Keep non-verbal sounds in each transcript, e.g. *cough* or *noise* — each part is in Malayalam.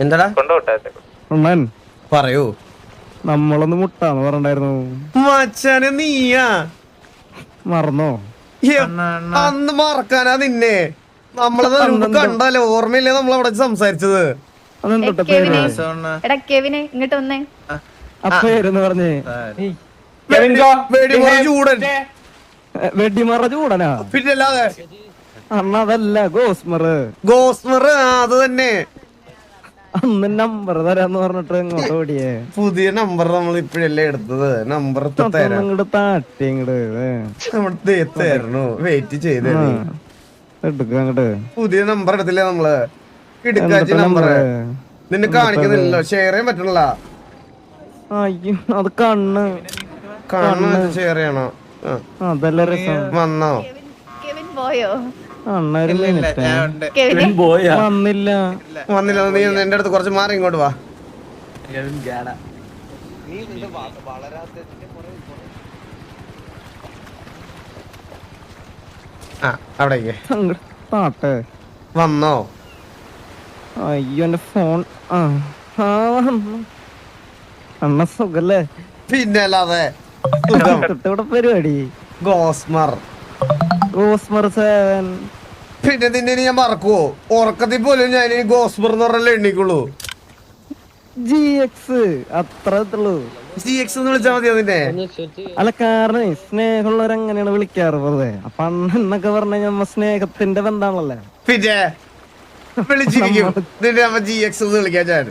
എന്താടാ? പറയൂ. നമ്മളൊന്ന് മുട്ടാന്ന് പറഞ്ഞു മച്ചാനെ നീയാ. മറന്നോ? അന്ന് മറക്കാനാ നിന്നെ. നമ്മളത് കണ്ടല്ലോ ഓർമ്മയില്ലേ നമ്മൾ അവിടെ സംസാരിച്ചത്? ഇങ്ങോട്ട് വന്നേ. ആ. പേരെന്ന് പറഞ്ഞേ. വെടിമുറ ചൂടൻ. വെടിമറ ചൂടനാ? പിന്നെ അതല്ല ഗോസ്മർ. ഗോസ്മർ അത് തന്നെ. അന്ന് നമ്പർ തരാന്ന് പറഞ്ഞിട്ട് ഇങ്ങോട്ട് ഓടിയേ. പുതിയ നമ്പർ നമ്മൾ ഇപ്പഴല്ലേ എടുത്തത്? നമ്പർ തരാം. ഇങ്ങോട്ട് താട്ടി ഇങ്ങോട്ട് തേത്തായിരുന്നു വെയിറ്റ് ചെയ്ത നീ. എടുക്ക അങ്ങോട്ട് പുതിയ നമ്പർ എടുത്തില്ലേ നമ്മൾ? കിടക്കാച്ചി നമ്പർ നിന്നെ കാണിക്കുന്നില്ലല്ലോ. ഷെയർ ചെയ്യാൻ പറ്റണില്ല. അയ്യോ അത് കണ്ണ്. കാണുന്ന ഷെയർ ചെയ്യണോ. ആ, അതല്ല രസം. വന്നോ? കെവിൻ പോയോ വന്നില്ല. വന്നില്ല നീ എന്റെ അടുത്ത് കുറച്ച് മാറി ഇങ്ങോട്ട് വാ. താട്ടെ വന്നോ? അയ്യോ എന്റെ ഫോൺ. ആ. അണ്ണ സുഖല്ലേ? പിന്നെ അല്ലാതെ. പരിപാടി? ഗോസ്മർ. ഗോസ്മർ സേവൻ പിന്നെ നിന്നെ ഞാൻ മറക്കുവോ? ഉറക്കത്തിൽ പോലും ഞാൻ ഇനി ഗോസ്മർ എന്ന് പറഞ്ഞല്ലേ എണ്ണിക്കുള്ളൂ. ജി എക്സ് അത്ര ജി എക്സ് എന്ന് വിളിച്ചാ മതി നിന്നെ? അല്ല കാരണം സ്നേഹമുള്ളവർ അങ്ങനെയാണ് വിളിക്കാറ് വെറുതെ. അപ്പൊ അണ്ണ എന്നൊക്കെ പറഞ്ഞ നമ്മ സ്നേഹത്തിന്റെ ബന്ധാണല്ലേ പിന്നെ വിളിച്ചിരിക്കും. നിന്നെ നമ്മ ജി എക്സ് എന്ന് വിളിക്കാൻ ഞാൻ.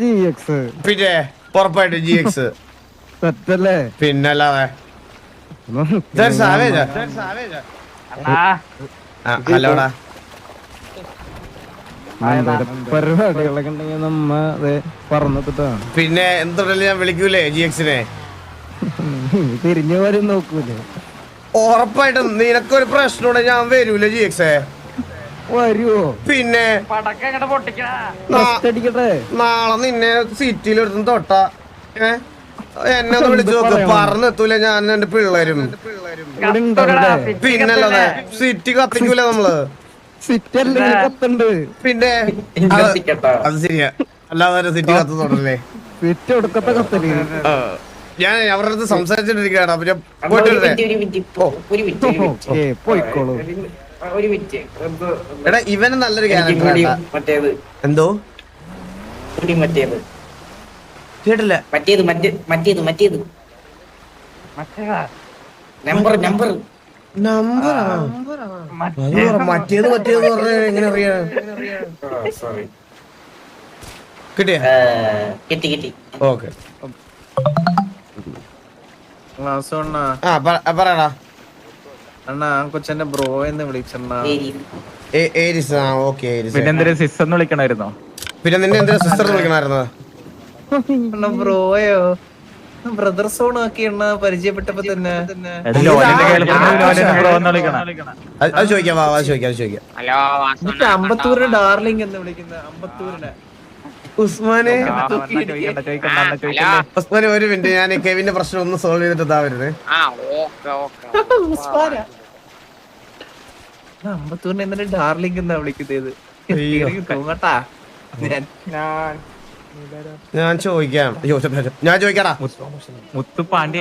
ജി എക്സ് പിന്നെ ഉറപ്പായിട്ട് ജി എക്സ് *laughs* തെറ്റല്ലേ? പിന്നല്ലാതെ. ഹലോടാ എന്തോരം പരിപാടികളൊക്കെ ഉണ്ടെങ്കിൽ നമ്മ അതെ പറഞ്ഞിട്ടാ പിന്നെ എന്തുണ്ടല്ലോ ഞാൻ വിളിക്കൂലേ ജി എക്സിനെ *laughs* തിരിഞ്ഞു വരും നോക്കൂലേ. ഉറപ്പായിട്ടും നിനക്കൊരു പ്രശ്നമുണ്ട് ഞാൻ വരൂല ജി എക്സേ വരുവോ? പിന്നെ നാളെ നിന്നെ സിറ്റിയിൽ തൊട്ടാ തൊട്ട. ഏ? എന്നെ ഒന്ന് വിളിച്ചു നോക്ക്. പറഞ്ഞെത്തൂല ഞാൻ എന്റെ പിള്ളേരും. പിന്നല്ലേ സിറ്റി കത്തിക്കൂല നമ്മൾ. പിന്നെ അത് ശരിയാ. അല്ലാതെ സിറ്റി കത്ത് ആ, ഞാൻ അവരുടെ അടുത്ത് സംസാരിച്ചിട്ടിരിക്കാണ് അപ്പൊ ഞാൻ പോയിട്ടില്ലേ പോയിക്കോളൂ. എടാ ഇവന് നല്ലൊരു ക്യാരക്ടർ എന്തോ? മറ്റേത്. കേട്ടില്ല. മറ്റേത് മറ്റേ മറ്റേത് മറ്റേത്. നമ്പർ നമ്പർ നമ്പർ മറ്റേത് മറ്റേത് എങ്ങനെ അറിയാ? കിട്ടിയ? കിട്ടി കിട്ടി. ഓക്കെ. അണ്ണ. കൊച്ചെന്നെ ബ്രോ എന്ന് വിളിച്ചണ്ണ. ഏരിസ് ആ ഓക്കെ ഏരിസ് പിന്നെ എന്തൊരു സിസ് എന്ന് വിളിക്കണായിരുന്നോ പിന്നെ നിന്നെ എന്തിനാ സിസ്റ്റർ വിളിക്കണായിരുന്നോ ബ്രോയോ ബ്രദർ സോൺ ആക്കി അണ്ണ പരിചയപ്പെട്ടപ്പോ തന്നെ. അത് ചോദിക്കാം അത് ചോദിക്കാം അത് ചോദിക്കാം. എന്നിട്ട് അമ്പത്തൂരിന് ഡാർലിംഗ് എന്ന് വിളിക്കുന്ന അമ്പത്തൂരിനെ. ഉസ്മാനെ. ഉസ്മാനെ ഒരു മിനിറ്റ് ഞാൻ കെവിന്റെ പ്രശ്നം ഒന്ന് സോൾവ് ചെയ്തിട്ട് ഇതാ വരുന്നത് *laughs* അമ്പത്തൂരിനെ എന്നിട്ട് ഡാർലിംഗ് എന്നാ വിളിക്കുന്നത്. തൂങ്ങട്ടാ ഞാൻ ഞാൻ ചോദിക്കാം. അയ്യോ, ഞാൻ ചോദിക്കടാ. മുത്തുപ്പാണ്ടി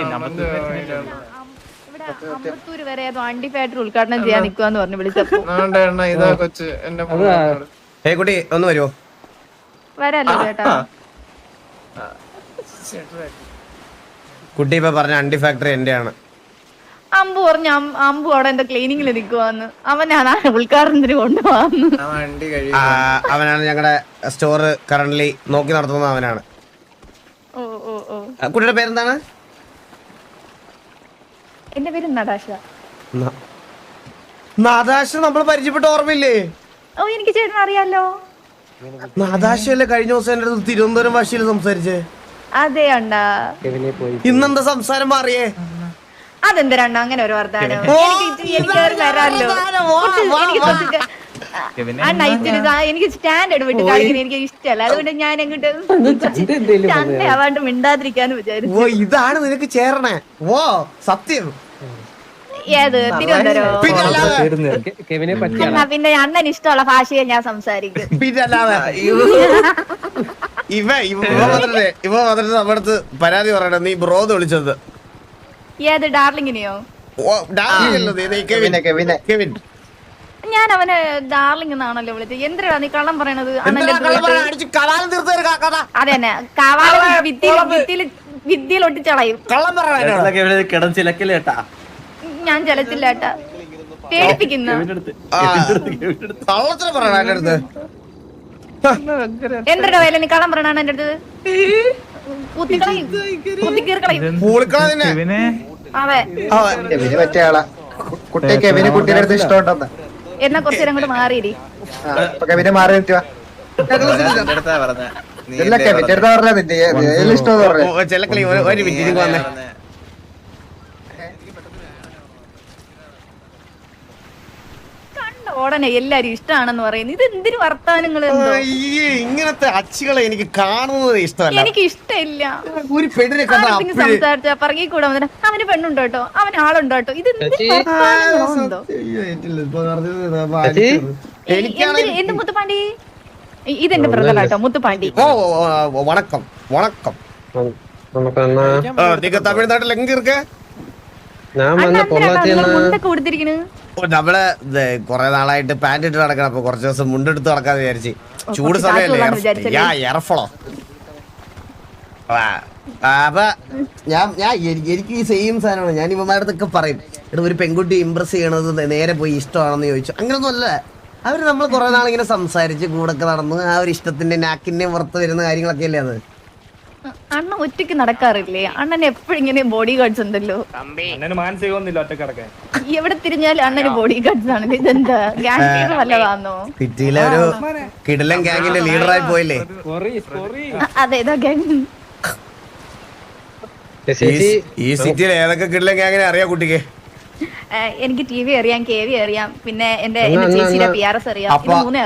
ഇവിടെ അമ്പത്തൂര് വരെ ഏതോ അണ്ടി ഫാക്ടറി ഉദ്ഘാടനം ചെയ്യാൻ നിക്കുവാന്ന് പറഞ്ഞു വിളിച്ചപ്പോ. ഏ കുട്ടി ഒന്ന് വരുമോ വരാല്ലോ ചേട്ടാ. കുട്ടി ഇപ്പൊ പറഞ്ഞ അണ്ടി ഫാക്ടറി എന്റെ ആണ് അമ്പു പറഞ്ഞു അമ്പു അവിടെ എന്റെ ക്ലീനിങ്ങിൽ നിക്കുവാന്ന്. അവൻ ഞാൻ ഉദ്ഘാടനത്തിന് കൊണ്ടുപോവാന്ന്. ആ വണ്ടി കഴിയും അവനാണ് ഞങ്ങളുടെ സ്റ്റോർ കറന്റ് നോക്കി നടത്തുന്ന അവനാണ്. ഓ ഓ ഓ. കുട്ടിയുടെ പേരെന്താണ്? എന്റെ പേര് നടാശ ന- നാദാശ നമ്മൾ പരിചയപ്പെട്ട ഓർമ്മയില്ലേ? ഓ എനിക്ക് ചേട്ടൻ അറിയാലോ. നാദാശയല്ലേ കഴിഞ്ഞ ദിവസം എന്റെ അടുത്ത് തിരുവനന്തപുരം ഭാഷയിൽ സംസാരിച്ചേ? അതെ ഇന്നെന്താ സംസാരം മാറിയേ? അതെന്താ അങ്ങനെ ഒരു വർത്താനം. എനിക്ക് വരാല്ലോ എനിക്ക് സ്റ്റാൻഡേർഡ് വിട്ട് കളിക്കുന്നത് എനിക്ക് ഇഷ്ടമല്ല. അതുകൊണ്ട് ഞാൻ *laughs* ആവാണ്ട് മിണ്ടാതിരിക്കാന്ന് വിചാരിച്ചു. ഓ ഇതാണ് നിനക്ക് ചേരണേ. ഓ സത്യം. ഏത്? തിരുവനന്തപുരം. പിന്നെ അണ്ണൻ ഇഷ്ടമുള്ള ഭാഷയെ ഞാൻ സംസാരിക്കും. *laughs* ഇവ ഇവ വന്നിട്ട് ഇവ വന്നിട്ട് നമ്മുടെ അടുത്ത് പരാതി പറയണം. നീ ബ്രോന്ന് വിളിച്ചത്. ഏത് ഡാർലിങ്ങിനെയോ? ഡാർലിംഗ് അല്ല നീ, നീ കെവിൻ. കെവിൻ. ഞാൻ അവനെ ഡാർലിംഗ് എന്നാണല്ലോ വിളിച്ചത്. എന്തിനാ നീ കള്ളം പറയണത്. അതെ തന്നെ കാവാലം വിദ്യയിൽ ഒട്ടിച്ചളയും. കള്ളം ഞാൻ ചെലത്തില്ല ഏട്ടാ പേടിപ്പിക്കുന്ന. എന്തിനാ വേല നീ കള്ളം പറയണ എന്റെ അടുത്ത്? കുത്തിക്കളയും. കുത്തിക്കീർക്കളയും. അതെ പറ്റിയ ആളാ. കുട്ടി കെവിന് കുട്ടീനെ അടുത്ത് ഇഷ്ടമുണ്ടെന്ന്. എന്നാ കുറച്ചു നേരം കൂടെ മാറിയിരി കെവിനെ മാറി നിൽക്കുക എന്റെ അടുത്താ പറഞ്ഞ. നീ ഇല്ല കെവിന്റെ അടുത്ത് പറഞ്ഞ നിന്റെ ഏതിൽ ഇഷ്ടം പറഞ്ഞു ഓ, ചെലക്കളി ഒരു ഒരു മിനിറ്റ് ഇങ്ങ് വന്നേ ഓടനെ എല്ലാരും ഇഷ്ടമാണെന്ന് പറയുന്നു. ഇത് എന്തിനു വർത്താനങ്ങൾ ഇങ്ങനത്തെ അച്ചുകളെ എനിക്ക് കാണുന്നത് ഇഷ്ടമല്ല. എനിക്ക് ഇഷ്ടമില്ല. ഒരു പെണ്ണിനെ സംസാരിച്ച പറങ്ങി കൂടെ വന്നിട്ട് അവന്. പെണ്ണുണ്ടോ കേട്ടോ? അവൻ ആളുണ്ടോ കേട്ടോ? ഇത് എന്ത് മുത്തുപാണ്ടി ഇതെന്റെ ബ്രദർ കേട്ടോ മുത്തുപാണ്ടി ഓ വണക്കം വണക്കം. തമിഴ്നാട്ടിൽ എങ്കിർക്ക് ഞാൻ വന്ന നമ്മൾ കൊറേ നാളായിട്ട് പാന്റ് ഇട്ട് നടക്കണം. അപ്പൊ കുറച്ച് ദിവസം മുണ്ടെടുത്ത് നടക്കാന്ന് വിചാരിച്ച്. ചൂട് സമയല്ലേ? അപ്പൊ ഞാൻ ഞാൻ എനിക്ക് ഈ സെയിം സാധനമാണ്. ഞാൻ ഇവന്മാരുടെ അടുത്തൊക്കെ പറയും എടാ ഒരു പെൺകുട്ടി ഇമ്പ്രസ് ചെയ്യണത് നേരെ പോയി ഇഷ്ടമാണെന്ന് ചോദിച്ചു. അങ്ങനൊന്നും അല്ല. അവർ നമ്മൾ കുറെ നാളിങ്ങനെ സംസാരിച്ച് കൂടൊക്കെ നടന്ന്. ആ ഒരു ഇഷ്ടത്തിന്റെ നാക്കിന്റെ പുറത്ത് വരുന്ന കാര്യങ്ങളൊക്കെ അല്ലേ അത് അണ്ണ ഒറ്റയ്ക്ക് നടക്കാറില്ലേ? അണ്ണൻ എപ്പോഴും ഇങ്ങനെ ബോഡി ഗാർഡ്സ് ഉണ്ടല്ലോ. മാനസികമൊന്നുമില്ല ഒറ്റ കിടക്കാൻ എവിടെ തിരിഞ്ഞാലും അണ്ണന് ബോഡി ഗാർഡ്സ് ആണ്. ഇതെന്താ? ഗ്യാങ് വല്ലതാന്നോ? സിറ്റിയിലെ ഒരു കിടലൻ ഗാങ്ങിന്റെ ലീഡറായി പോയില്ലേ? അതെ ഇതാ ഗാങ് ഈ- ഈ സിറ്റിയിൽ ഏതൊക്കെ കിടലൻ ഗാങ്ങിനെ അറിയാം കുട്ടിക്ക്? എനിക്ക് ടി വി അറിയാം കെ വി അറിയാം പിന്നെ എന്റെ ചേച്ചിയുടെ പി ആർ എസ് അറിയാം. മൂന്നേ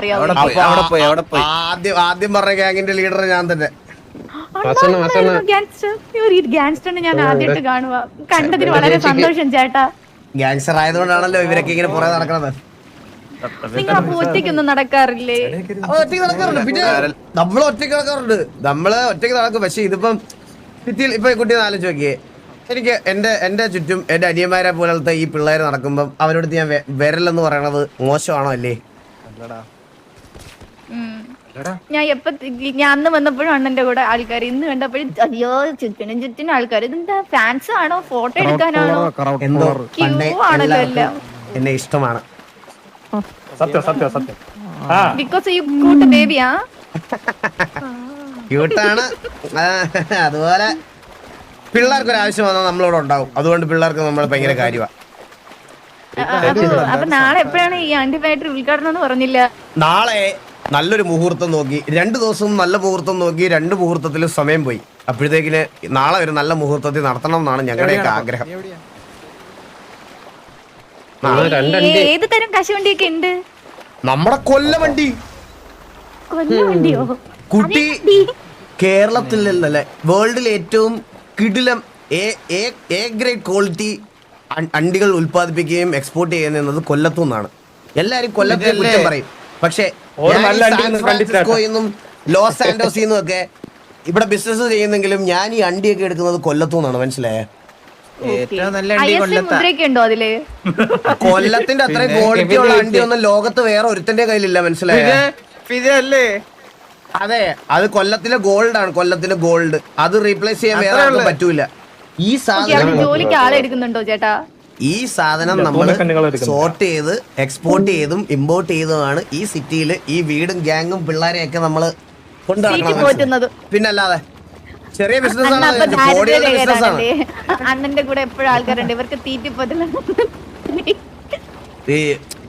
ആദ്യം ആദ്യം പറഞ്ഞ ഗാങ്ങിന്റെ ലീഡർ ഞാൻ തന്നെ. ഗാങ്സ്റ്ററിനെ ഞാൻ ആദ്യമായിട്ട് കാണുക കണ്ടതിന് വളരെ സന്തോഷം ചേട്ടാ. ഗാങ്സ്റ്റർ ആയതുകൊണ്ടാണല്ലോ ഇവരൊക്കെ ഇങ്ങനെ പുറകെ നടക്കണത്. നിങ്ങൾ അപ്പൊ ഒറ്റയ്ക്കൊന്നും നടക്കാറില്ലേ? ഒറ്റയ്ക്ക് നടക്കാറുണ്ട്. പിന്നെ നമ്മൾ ഒറ്റയ്ക്ക് നടക്കാറുണ്ട്. നമ്മൾ ഒറ്റയ്ക്ക് നടക്കും. പക്ഷെ ഇതിപ്പം ഭിത്തിയിൽ ഇപ്പൊ കുട്ടി ആലോചിച്ച് നോക്കിയേ. എനിക്ക് എന്റെ എന്റെ ചുറ്റും എന്റെ അനിയന്മാരെ പോലത്തെ ഈ പിള്ളേര് നടക്കുമ്പം അവരോട് ഞാൻ വിരലെന്ന് പറയണത് മോശമാണോ അല്ലേ. ഞാൻ എപ്പ ഞാൻ അന്ന് വന്നപ്പോഴും അണ്ണന്റെ കൂടെ ആൾക്കാർ ഇന്ന് കണ്ടപ്പോഴും അയ്യോ ചുറ്റിനും ചുറ്റിനും ആൾക്കാർ ഇതെന്താ ഫാൻസ് ആണോ? ഫോട്ടോ എടുക്കാനാണോ? എന്തോ ആണല്ലോ എല്ലാം. എന്നെ ഇഷ്ടമാണ്. സത്യം സത്യം സത്യം. ബിക്കോസ് ഈ കൂട്ട് ബേബിയാ ക്യൂട്ടാണ് അതുപോലെ പിള്ളേർക്ക് ഒരു ആവശ്യം വന്നാൽ നമ്മളോട് ഉണ്ടാവും. അതുകൊണ്ട് പിള്ളേർക്ക് നമ്മൾ ഭയങ്കര കാര്യമാണ് അപ്പൊ അപ്പൊ നാളെ എപ്പോഴാണ് ഈ ആന്റിബയോട്ടിക് ഉദ്ഘാടനം എന്ന് പറഞ്ഞില്ല? നാളെ നല്ലൊരു മുഹൂർത്തം നോക്കി. രണ്ട് ദിവസവും നല്ല മുഹൂർത്തം നോക്കി രണ്ട് മുഹൂർത്തത്തിൽ സമയം പോയി. അപ്പോഴത്തേക്കിന് നാളെ ഒരു നല്ല മുഹൂർത്തത്തിൽ നടത്തണം എന്നാണ് ഞങ്ങളുടെയൊക്കെ ആഗ്രഹം. ഏത് തരം കശുവണ്ടിയൊക്കെ ഉണ്ട്? നമ്മുടെ കൊല്ലവണ്ടി. കുട്ടി കേരളത്തിൽ നിന്നല്ലേ കേരളത്തിലല്ലേ വേൾഡിൽ ഏറ്റവും കിടിലം എ എ ഗ്രേഡ് ക്വാളിറ്റി അണ്ടികൾ ഉൽപ്പാദിപ്പിക്കുകയും എക്സ്പോർട്ട് ചെയ്യുന്നത് കൊല്ലത്തു നിന്നാണ് എല്ലാരും കൊല്ലത്തെ കുറ്റം പറയും. പക്ഷേ ലോസ് ആൻഡോസിൽ ഒക്കെ ഇവിടെ ബിസിനസ് ചെയ്യുന്നെങ്കിലും ഞാൻ ഈ അണ്ടിയൊക്കെ എടുക്കുന്നത് കൊല്ലത്തു നിന്നാണ് മനസ്സിലായേ ഏറ്റവും നല്ല അണ്ടി എസ് ഉണ്ടോ അതിൽ? കൊല്ലത്തിന്റെ അത്രയും ക്വാളിറ്റി ഉള്ള അണ്ടി ഒന്നും ലോകത്ത് വേറെ ഒരുത്തന്റെ കയ്യിലില്ല മനസ്സിലായേ? ഇതല്ലേ അതെ അത് കൊല്ലത്തിലെ ഗോൾഡ് ആണ് കൊല്ലത്തിലെ ഗോൾഡ് അത് റീപ്ലേസ് ചെയ്യാൻ വേറെ പറ്റൂല. ഈ സാധനം ജോലിക്ക് ആളെടുക്കുന്നുണ്ടോ ചേട്ടാ? ഈ സാധനം നമ്മൾ സോർട്ട് ചെയ്ത് എക്സ്പോർട്ട് ചെയ്തും ഇമ്പോർട്ട് ചെയ്തുമാണ് ഈ സിറ്റിയിൽ ഈ വീടും ഗ്യാങ്ങും പിള്ളേരെയൊക്കെ നമ്മൾ കൊണ്ടു സീറ്റ് നടക്കണം പോറ്റുന്നത്. പിന്നല്ലാതെ ചെറിയ ബിസിനസ് ആണ്? കോടികളുടെ ബിസിനസ് ആണ്? അണ്ണന്റെ കൂടെ എപ്പോഴും ആൾക്കാരുണ്ട്. ഇവർക്ക് തീറ്റി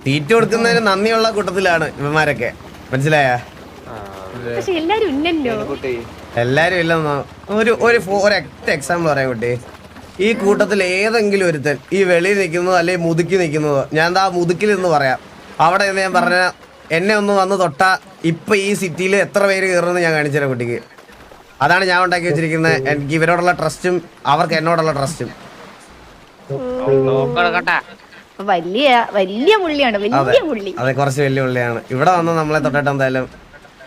തീറ്റ കൊടുക്കുന്നതിന് നന്ദിയുള്ള കൂട്ടത്തിലാണ് ഇവന്മാരൊക്കെ. മനസ്സിലായ? എല്ലാരും ഇല്ലല്ലോ. എല്ലാരും ഇല്ലെന്നോ? ഒരു ഒരു ഫോ- ഒരു എക്സാമ്പിൾ പറയാം കുട്ടി. ഈ കൂട്ടത്തിൽ ഏതെങ്കിലും ഒരുത്തൻ ഈ വെളിയിൽ നിൽക്കുന്നതോ അല്ലെങ്കിൽ മുതുക്കി നിൽക്കുന്നതോ ഞാൻ ദാ മുതുക്കിൽ എന്ന് പറയാം. അവിടെ നിന്ന് ഞാൻ പറഞ്ഞ എന്നെ ഒന്ന് വന്ന് തൊട്ട ഇപ്പൊ ഈ സിറ്റിയിൽ എത്ര പേര് കയറുമെന്ന് ഞാൻ കാണിച്ചു തരാം കുട്ടിക്ക്. അതാണ് ഞാൻ ഉണ്ടാക്കി വെച്ചിരിക്കുന്നത് എനിക്ക് ഇവരോടുള്ള ട്രസ്റ്റും അവർക്ക് എന്നോടുള്ള ട്രസ്റ്റും വലിയ വലിയ മുള്ളിയാണ് വലിയ മുള്ളി അതെ കുറച്ച് വലിയ വെല്ലുവിളിയാണ് ഇവിടെ വന്ന് നമ്മളെ തൊട്ടിട്ട് എന്തായാലും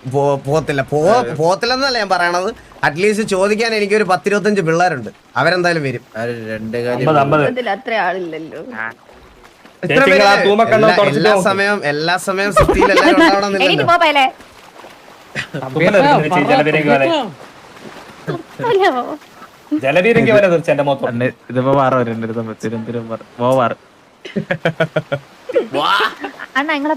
പോ- പോത്തില്ല. പോ പോത്തില്ലെന്നല്ല ഞാൻ പറയണത്. അറ്റ്ലീസ്റ്റ് ചോദിക്കാൻ എനിക്ക് ഒരു പത്തിരുപത്തഞ്ച് പിള്ളേരുണ്ട്. അവരെന്തായാലും വരും. എല്ലാ-. സമയം എല്ലാ സമയം *laughs* ജലബീരങ്കി വരെ തീർച്ചയായിട്ടും ഇതിപ്പോ വേറെ തിരുവനന്തപുരം പോവാറ് അണ്ണാ നിങ്ങളെ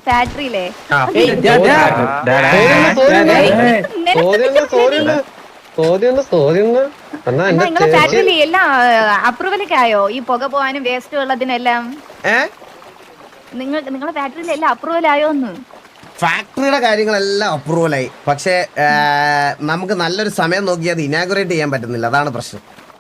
നിങ്ങളെ ഫാക്ടറിയിൽ എല്ലാം അപ്രൂവലൊക്കെ ആയോ? ഈ പുക പോവാനും വേസ്റ്റ് ഉള്ളതിനെല്ലാം? നിങ്ങൾ നിങ്ങളെ ഫാക്ടറിയിലെ എല്ലാം അപ്രൂവൽ ആയോ എന്ന് ഫാക്ടറിയുടെ കാര്യങ്ങളെല്ലാം അപ്രൂവലായി പക്ഷേ ആ, നമുക്ക് നല്ലൊരു സമയം നോക്കി അത് ഇനാഗുറേറ്റ് ചെയ്യാൻ പറ്റുന്നില്ല. അതാണ് പ്രശ്നം.